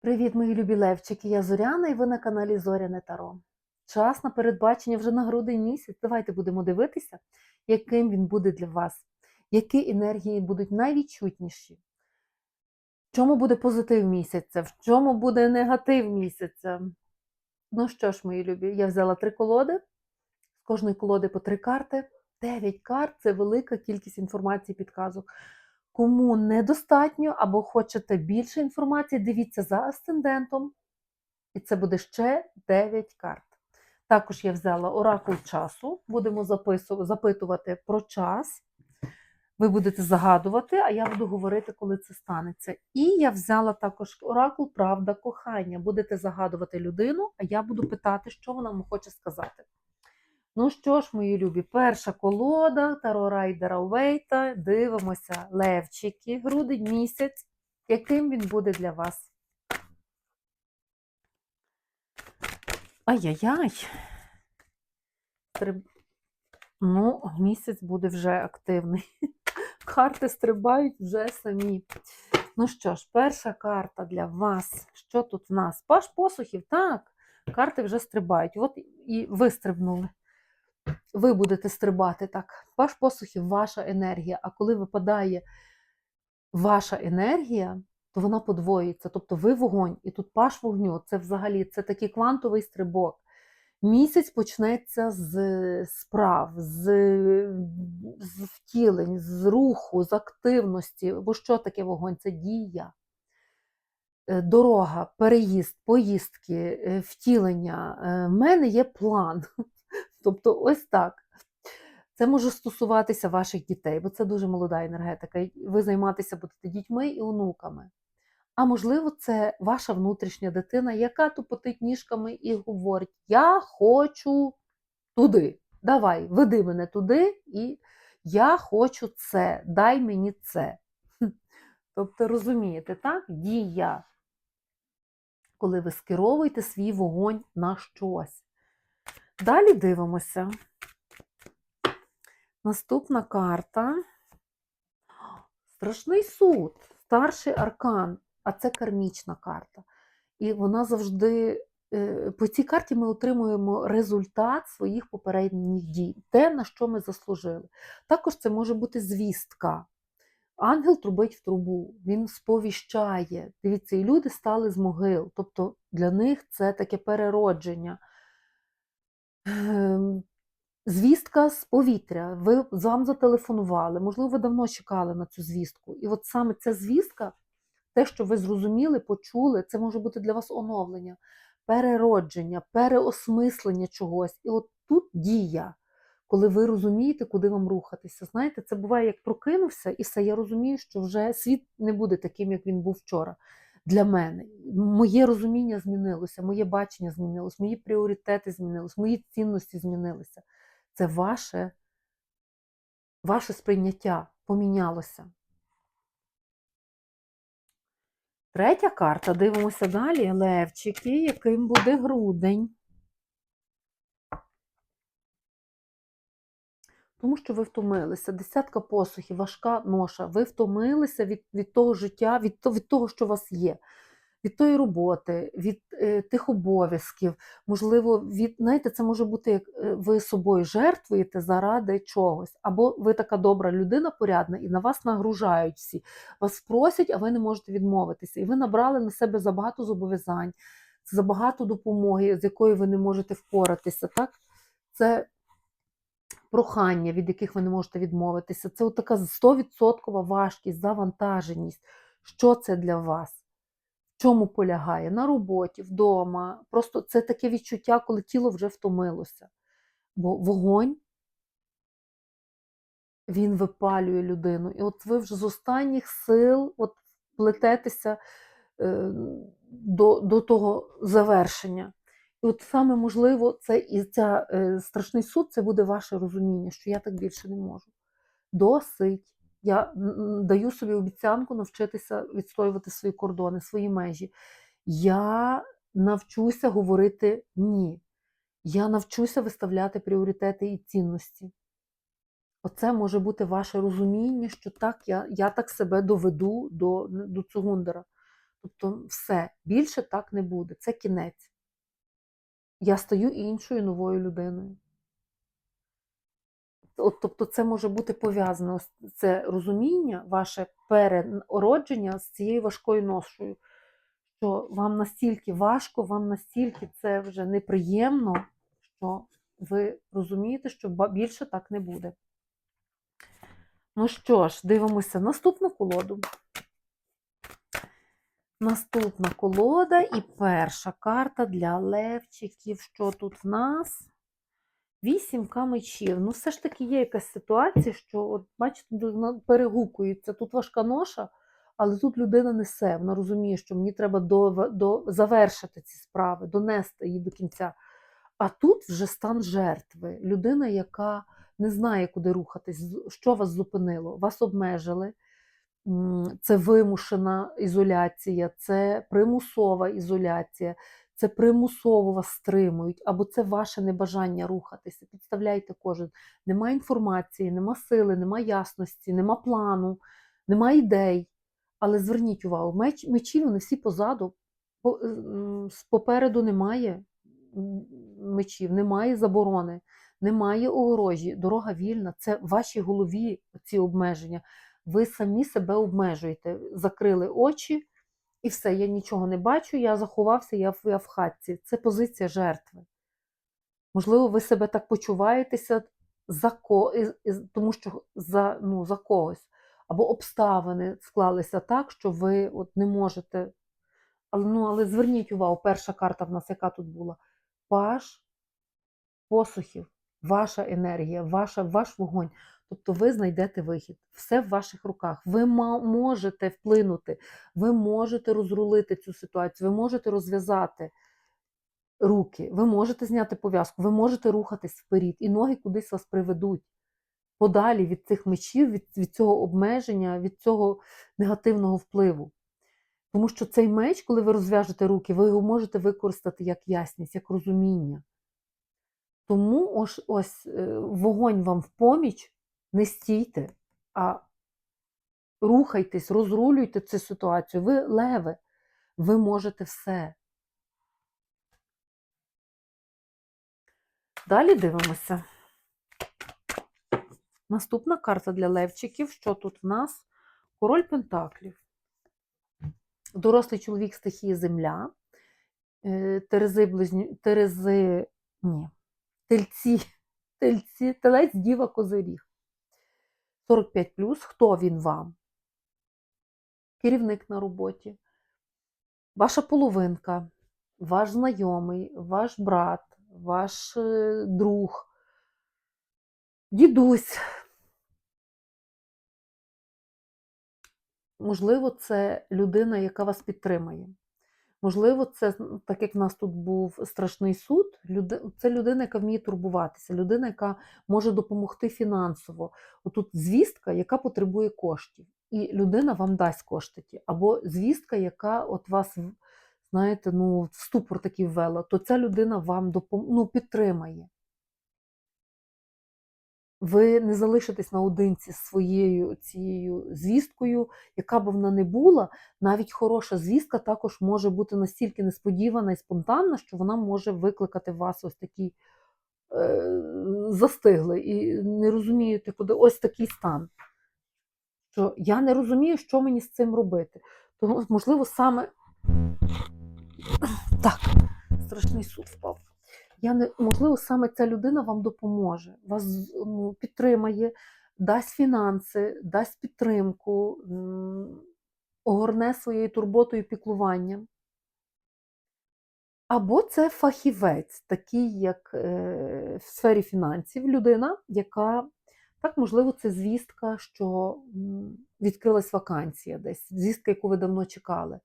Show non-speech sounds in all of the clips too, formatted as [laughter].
Привіт, мої любі левчики! Я Зоряна і ви на каналі Зоряне Таро. Час на передбачення вже на грудень місяць. Давайте будемо дивитися, яким він буде для вас, які енергії будуть найвідчутніші. В чому буде позитив місяця, в чому буде негатив місяця. Ну що ж, мої любі, я взяла три колоди, з кожної колоди по три карти. Дев'ять карт це велика кількість інформації, підказок. Кому недостатньо або хочете більше інформації, дивіться за асцендентом, і це буде ще 9 карт. Також я взяла оракул часу, будемо запитувати про час. Ви будете загадувати, а я буду говорити, коли це станеться. І я взяла також оракул Правда кохання. Будете загадувати людину, а я буду питати, що вона вам хоче сказати. Ну що ж, мої любі, перша колода Таро Райдера Уейта. Дивимося, Левчики, грудень місяць. Яким він буде для вас? Ай-яй-яй. Стриб... Ну, місяць буде вже активний. [laughs] Карти стрибають вже самі. Ну що ж, перша карта для вас. Що тут в нас? Паш посухів, так. Карти вже стрибають. От і вистрибнули ви будете стрибати так. Ваш посухів, ваша енергія. А коли випадає ваша енергія, то вона подвоюється. Тобто ви вогонь, і тут паш вогню це взагалі це такий квантовий стрибок. Місяць почнеться з справ, з, з втілень, з руху, з активності. Бо що таке вогонь? Це дія. Е, Дорога, переїзд, поїздки, е, втілення. Е, В мене є план. Тобто, ось так. Це може стосуватися ваших дітей, бо це дуже молода енергетика. Ви займатися будете дітьми і онуками. А можливо, це ваша внутрішня дитина, яка тупотить ніжками і говорить: Я хочу туди. Давай, веди мене туди, і я хочу це, дай мені це. Тобто, розумієте, так? Дія, коли ви скеровуєте свій вогонь на щось. Далі дивимося. Наступна карта. Страшний суд, старший аркан, а це кармічна карта. І вона завжди, е, по цій карті ми отримуємо результат своїх попередніх дій, те, на що ми заслужили. Також це може бути звістка. Ангел трубить в трубу, він сповіщає. Дивіться, і люди стали з могил. Тобто для них це таке переродження. Ем, Звістка з повітря. Ви вам зателефонували, можливо, ви давно чекали на цю звістку. І от саме ця звістка, те, що ви зрозуміли, почули, це може бути для вас оновлення, переродження, переосмислення чогось. І от тут дія, коли ви розумієте, куди вам рухатися. Знаєте, це буває, як прокинувся, і все, я розумію, що вже світ не буде таким, як він був вчора. Для мене моє розуміння змінилося, моє бачення змінилось, мої пріоритети змінились, мої цінності змінилися. Це ваше, ваше сприйняття помінялося. Третя карта. Дивимося далі. Левчики, яким буде грудень. Тому що ви втомилися. Десятка посухів, важка ноша. Ви втомилися від, від того життя, від, від того, що у вас є, від тої роботи, від е, тих обов'язків. Можливо, від, знаєте, це може бути, як е, ви собою жертвуєте заради чогось. Або ви така добра людина порядна, і на вас нагружають всі. Вас просять, а ви не можете відмовитися. І ви набрали на себе забагато зобов'язань, забагато допомоги, з якою ви не можете впоратися. Так? Це прохання, від яких ви не можете відмовитися. Це така 100% важкість, завантаженість. Що це для вас? В чому полягає? На роботі, вдома. Просто це таке відчуття, коли тіло вже втомилося. Бо вогонь, він випалює людину. І от ви вже з останніх сил от плететеся е, до, до того завершення. І от саме можливо, це і ця е, страшний суд це буде ваше розуміння, що я так більше не можу. Досить. Я даю собі обіцянку навчитися відстоювати свої кордони, свої межі. Я навчуся говорити ні. Я навчуся виставляти пріоритети і цінності. Оце може бути ваше розуміння, що так, я, я так себе доведу до, до Цугундера. Тобто, все, більше так не буде. Це кінець. Я стаю іншою новою людиною. От, тобто, це може бути пов'язано це розуміння, ваше переродження з цією важкою ношою, що вам настільки важко, вам настільки це вже неприємно, що ви розумієте, що більше так не буде. Ну що ж, дивимося наступну колоду. Наступна колода і перша карта для левчиків. Що тут в нас? Вісімка мечів. Ну, все ж таки є якась ситуація, що, от, бачите, перегукується. Тут важка ноша, але тут людина несе. Вона розуміє, що мені треба до, до, завершити ці справи, донести її до кінця. А тут вже стан жертви. Людина, яка не знає, куди рухатись, що вас зупинило, вас обмежили. Це вимушена ізоляція, це примусова ізоляція, це примусово вас стримують, або це ваше небажання рухатися. Підставляйте кожен. Нема інформації, нема сили, нема ясності, нема плану, нема ідей. Але зверніть увагу, меч, мечі вони всі позаду, по- попереду немає мечів, немає заборони, немає огорожі, дорога вільна. Це в вашій голові ці обмеження. Ви самі себе обмежуєте, закрили очі, і все, я нічого не бачу, я заховався, я в, я в хатці. Це позиція жертви. Можливо, ви себе так почуваєтеся за ко... тому що за, ну, за когось. Або обставини склалися так, що ви от не можете. Але, ну, але зверніть увагу, перша карта в нас, яка тут була? Паш посухів, ваша енергія, ваша, ваш вогонь. Тобто ви знайдете вихід. Все в ваших руках. Ви можете вплинути, ви можете розрулити цю ситуацію, ви можете розв'язати руки, ви можете зняти пов'язку, ви можете рухатись вперед, і ноги кудись вас приведуть. Подалі від цих мечів, від, від цього обмеження, від цього негативного впливу. Тому що цей меч, коли ви розв'яжете руки, ви його можете використати як ясність, як розуміння. Тому ось, ось е, вогонь вам в поміч, не стійте, а рухайтесь, розрулюйте цю ситуацію. Ви леви, ви можете все. Далі дивимося. Наступна карта для левчиків. Що тут в нас? Король Пентаклів. Дорослий чоловік стихії Земля. Е, Терези, близню... Терези, ні, тельці, тельці, телець, діва, козиріг. 45 Хто він вам? Керівник на роботі, ваша половинка, ваш знайомий, ваш брат, ваш е, друг, дідусь. Можливо, це людина, яка вас підтримає. Можливо, це так як в нас тут був страшний суд, це людина, яка вміє турбуватися, людина, яка може допомогти фінансово. Отут звістка, яка потребує коштів, і людина вам дасть кошти. Або звістка, яка от вас, знаєте, ну, в ступор такий ввела, то ця людина вам допом... ну, підтримає. Ви не залишитесь наодинці з своєю цією звісткою, яка б вона не була, навіть хороша звістка також може бути настільки несподівана і спонтанна, що вона може викликати вас ось такі е, застигли і не розумієте, куди ось такий стан. Що я не розумію, що мені з цим робити. Тому, можливо, саме так, страшний суд впав. Я не, можливо, саме ця людина вам допоможе, вас ну, підтримає, дасть фінанси, дасть підтримку, огорне своєю турботою піклуванням. Або це фахівець, такий, як е, в сфері фінансів, людина, яка, так, можливо, це звістка, що відкрилась вакансія десь, звістка, яку ви давно чекали.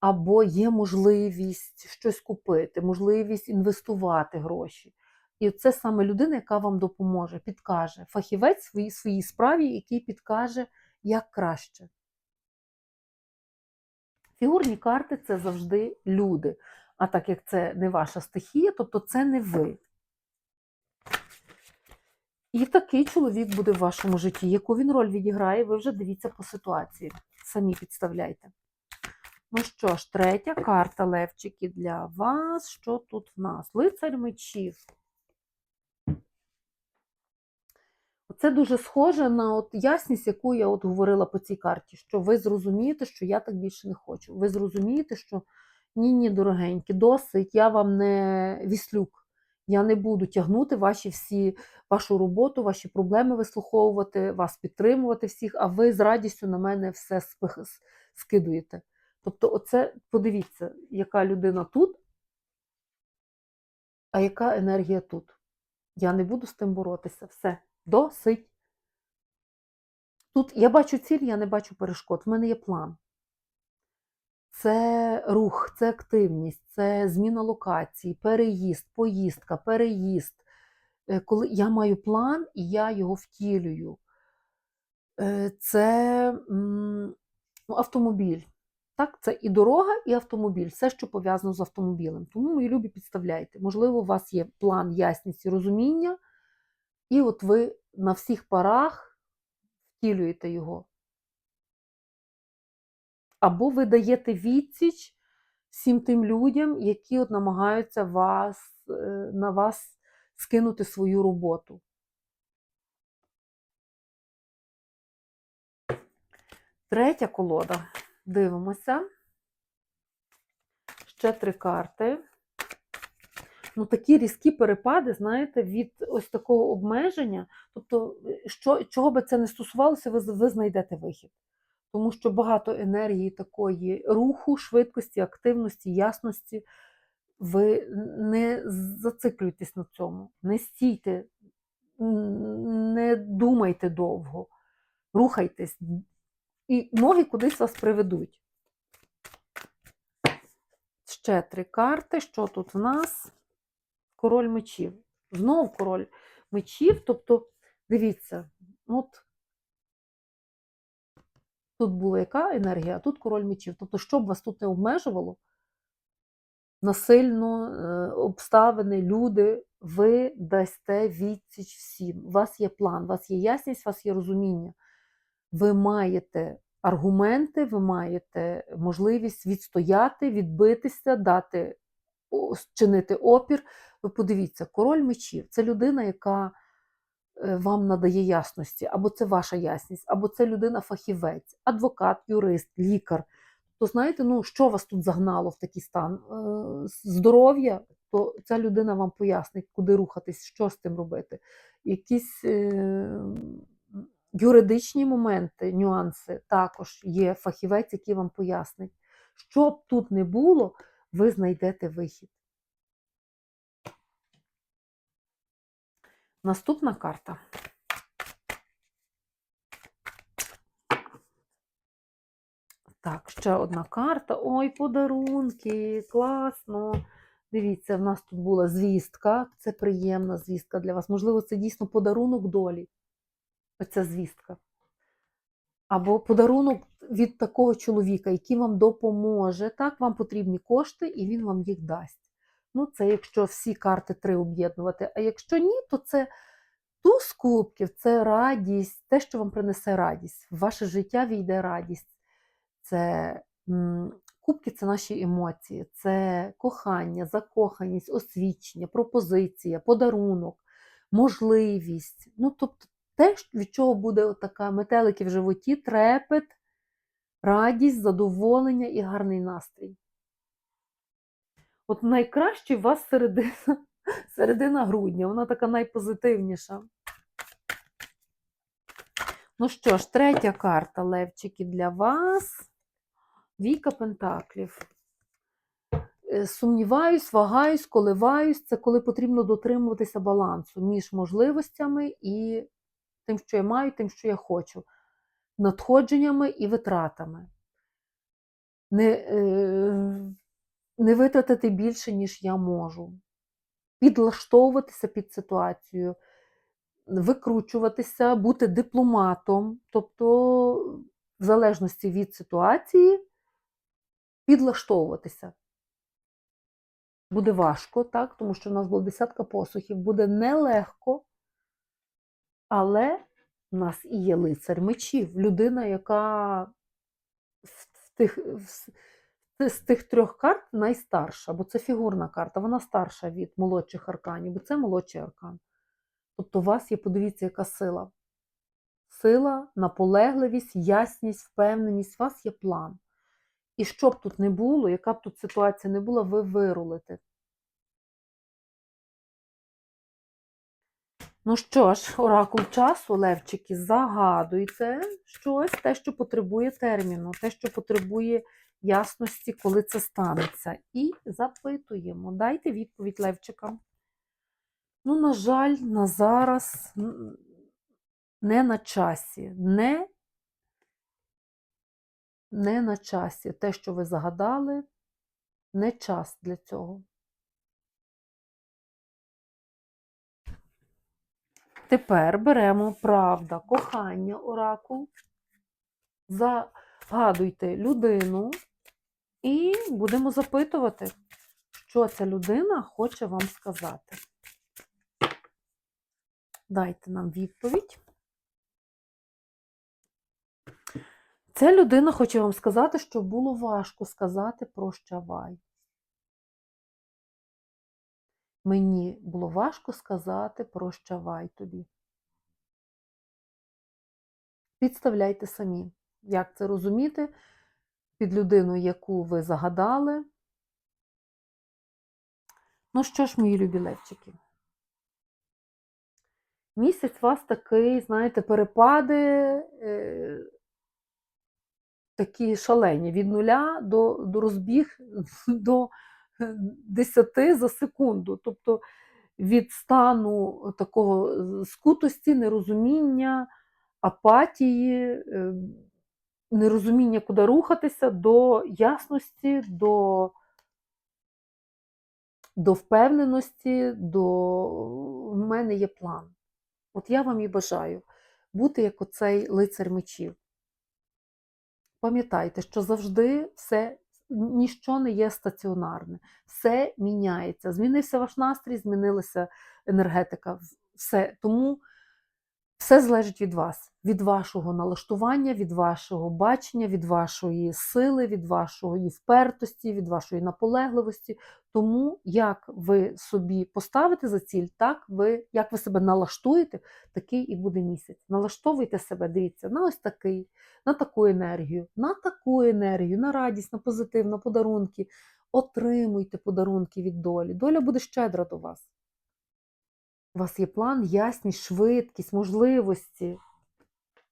Або є можливість щось купити, можливість інвестувати гроші. І це саме людина, яка вам допоможе, підкаже. Фахівець в своїй, своїй справі, який підкаже, як краще. Фігурні карти це завжди люди. А так як це не ваша стихія, тобто це не ви. І такий чоловік буде в вашому житті. Яку він роль відіграє, ви вже дивіться по ситуації. Самі підставляйте. Ну що ж, третя карта Левчики для вас. Що тут в нас? Лицар мечів. Це дуже схоже на от ясність, яку я от говорила по цій карті, що ви зрозумієте, що я так більше не хочу. Ви зрозумієте, що ні, ні, дорогенькі, досить, я вам не віслюк. Я не буду тягнути ваші всі, вашу роботу, ваші проблеми вислуховувати, вас підтримувати всіх, а ви з радістю на мене все спих- скидуєте. Тобто, оце, подивіться, яка людина тут, а яка енергія тут. Я не буду з тим боротися. Все, досить. Тут я бачу ціль, я не бачу перешкод. В мене є план. Це рух, це активність, це зміна локації, переїзд, поїздка, переїзд. Е, Коли я маю план і я його втілюю. Е, Це ну, автомобіль. Так, це і дорога, і автомобіль, все, що пов'язано з автомобілем. Тому, мої любі, підставляйте. Можливо, у вас є план, ясність і розуміння, і от ви на всіх парах втілюєте його. Або ви даєте відсіч всім тим людям, які от намагаються вас, е, на вас скинути свою роботу. Третя колода. Дивимося. Ще три карти. Ну, такі різкі перепади, знаєте, від ось такого обмеження. Тобто, що, чого би це не стосувалося, ви, ви знайдете вихід. Тому що багато енергії такої руху, швидкості, активності, ясності. Ви не зациклюйтесь на цьому, не стійте, не думайте довго, рухайтесь, і ноги кудись вас приведуть. Ще три карти. Що тут в нас? Король мечів. Знов король мечів. Тобто, дивіться, от тут була яка енергія, а тут король мечів. Тобто, що б вас тут не обмежувало, насильно, е, обставини, люди, ви дасте відсіч всім. У вас є план, у вас є ясність, у вас є розуміння. Ви маєте аргументи, ви маєте можливість відстояти, відбитися, дати, чинити опір. Ви подивіться, король мечів це людина, яка е, вам надає ясності, або це ваша ясність, або це людина-фахівець, адвокат, юрист, лікар. То знаєте, ну що вас тут загнало в такий стан? Е, Здоров'я, то ця людина вам пояснить, куди рухатись, що з тим робити. Якісь е, юридичні моменти, нюанси також є фахівець, який вам пояснить. Що б тут не було, ви знайдете вихід. Наступна карта. Так, ще одна карта. Ой, подарунки, класно. Дивіться, в нас тут була звістка. Це приємна звістка для вас. Можливо, це дійсно подарунок долі. Оця звістка. Або подарунок від такого чоловіка, який вам допоможе. Так, вам потрібні кошти, і він вам їх дасть. Ну, це якщо всі карти три об'єднувати. А якщо ні, то це туз кубків, це радість, те, що вам принесе радість. В ваше життя війде радість. Це кубки це наші емоції, це кохання, закоханість, освічення, пропозиція, подарунок, можливість. Ну, тобто те, від чого буде така метелики в животі, трепет, радість, задоволення і гарний настрій. От найкраще у вас середина, [laughs] середина грудня, вона така найпозитивніша. Ну що ж, третя карта, Левчики, для вас. Віка Пентаклів. Е, Сумніваюсь, вагаюсь, коливаюсь. Це коли потрібно дотримуватися балансу між можливостями і тим, що я маю, тим, що я хочу, надходженнями і витратами. Не, е, не витратити більше, ніж я можу. Підлаштовуватися під ситуацію, викручуватися, бути дипломатом, тобто, в залежності від ситуації, підлаштовуватися. Буде важко, так, тому що в нас була десятка посухів, буде нелегко, але в нас і є лицар мечів, людина, яка в, тих, в, з тих трьох карт найстарша, бо це фігурна карта, вона старша від молодших арканів, бо це молодший аркан. Тобто у вас є, подивіться, яка сила. Сила, наполегливість, ясність, впевненість, у вас є план. І що б тут не було, яка б тут ситуація не була, ви вирулите. Ну що ж, оракул часу, Левчики, загадуйте щось, те, що потребує терміну, те, що потребує ясності, коли це станеться. І запитуємо. Дайте відповідь Левчикам. Ну, на жаль, на зараз не на часі. Не, не на часі. Те, що ви загадали, не час для цього. Тепер беремо правда, кохання, оракул. Загадуйте людину і будемо запитувати, що ця людина хоче вам сказати. Дайте нам відповідь. Ця людина хоче вам сказати, що було важко сказати прощавай. Мені було важко сказати прощавай тобі. Підставляйте самі, як це розуміти під людину, яку ви загадали. Ну що ж, мої любі левчики, місяць у вас такий, знаєте, перепади е, такі шалені від нуля до, до розбіг [laughs] до 10 за секунду. Тобто від стану такого скутості, нерозуміння, апатії, е, нерозуміння, куди рухатися, до ясності, до, до впевненості, до в мене є план. От я вам і бажаю бути як оцей лицар мечів. Пам'ятайте, що завжди все, ніщо не є стаціонарне, все міняється. Змінився ваш настрій, змінилася енергетика. Все. Тому все залежить від вас, від вашого налаштування, від вашого бачення, від вашої сили, від вашої впертості, від вашої наполегливості. Тому як ви собі поставите за ціль, так ви, як ви себе налаштуєте, такий і буде місяць. Налаштовуйте себе, дивіться, на ось такий, на таку енергію, на таку енергію, на радість, на позитив, на подарунки. Отримуйте подарунки від долі. Доля буде щедра до вас. У вас є план, ясність, швидкість, можливості.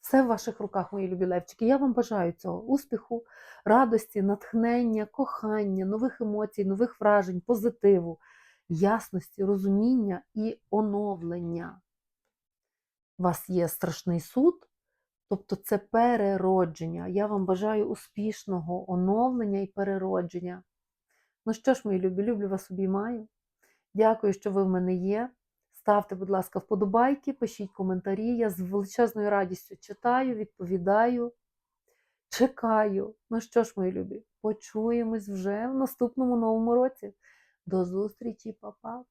Все в ваших руках, мої любі левчики. Я вам бажаю цього успіху, радості, натхнення, кохання, нових емоцій, нових вражень, позитиву, ясності, розуміння і оновлення. У вас є страшний суд, тобто це переродження. Я вам бажаю успішного оновлення і переродження. Ну що ж, мої любі, люблю вас обіймаю. Дякую, що ви в мене є. Ставте, будь ласка, вподобайки, пишіть коментарі. Я з величезною радістю читаю, відповідаю, чекаю. Ну що ж, мої любі, почуємось вже в наступному новому році. До зустрічі, па-па!